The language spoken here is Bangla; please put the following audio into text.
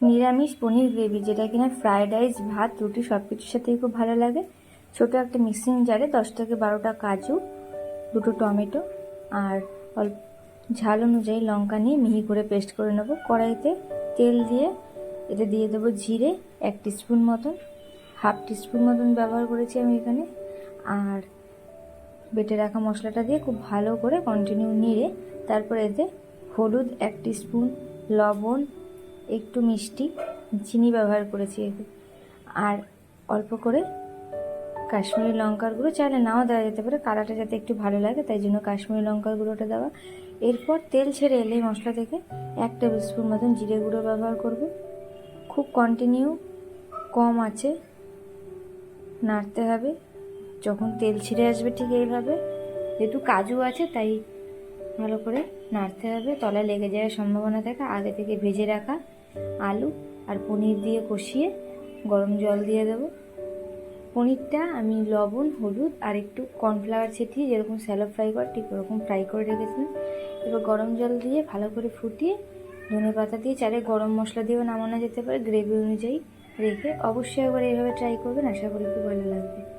নিরামিষ পনির গ্রেভি, যেটা কিনা ফ্রায়েড রাইস ভাত, রুটি সব কিছুর সাথেই খুব ভালো লাগে। ছোট একটা মিক্সিং জারে দশ থেকে বারোটা কাজু, দুটো টমেটো আর অল্প ঝাল অনুযায়ী লঙ্কা নিয়ে মিহি করে পেস্ট করে নেব। কড়াইতে তেল দিয়ে এতে দিয়ে দেবো জিরে এক টিস্পুন মতন হাফ টিস্পুন মতন ব্যবহার করেছি আমি এখানে। আর বেটে রাখা মশলাটা দিয়ে খুব ভালো করে কন্টিনিউ নিয়ে তারপর এতে হলুদ এক স্পুন লবণ একটু মিষ্টি, চিনি ব্যবহার করেছি আর অল্প করে কাশ্মীরি লঙ্কার গুঁড়ো, চাইলে নাও দেওয়া যেতে পারে, কালারটা যাতে একটু ভালো লাগে, তাই জন্য কাশ্মীরি লঙ্কার গুঁড়োটা দেওয়া। এরপর তেল ছেড়ে এলে মশলা থেকে এক টেবিল স্পুন মতন জিরে গুঁড়ো ব্যবহার করব। খুব কন্টিনিউ কম আছে, নাড়তে হবে। যখন তেল ছিঁড়ে আসবে ঠিক এইভাবে, যেহেতু কাজু আছে, তাই ভালো করে নাড়তে হবে। তলায় লেগে যাওয়ার সম্ভাবনা থাকে, আগে থেকে ভেজে রাখা আলু আর পনির দিয়ে কষিয়ে গরম জল দিয়ে দেবো। পনিরটা আমি লবণ, হলুদ আর একটু কর্নফ্লাওয়ার ছিটিয়ে যেরকম স্যালো ফ্রাই করে, ঠিক ওরকম ফ্রাই করে রেখেছিলাম। এবার গরম জল দিয়ে ভালো করে ফুটিয়ে ধনে পাতা দিয়ে চারে গরম মশলা দিয়েও নামানো যেতে পারে, গ্রেভি অনুযায়ী রেখে অবশ্যই একবার এইভাবে ট্রাই করবেন, আশা করি খুব ভালো লাগবে।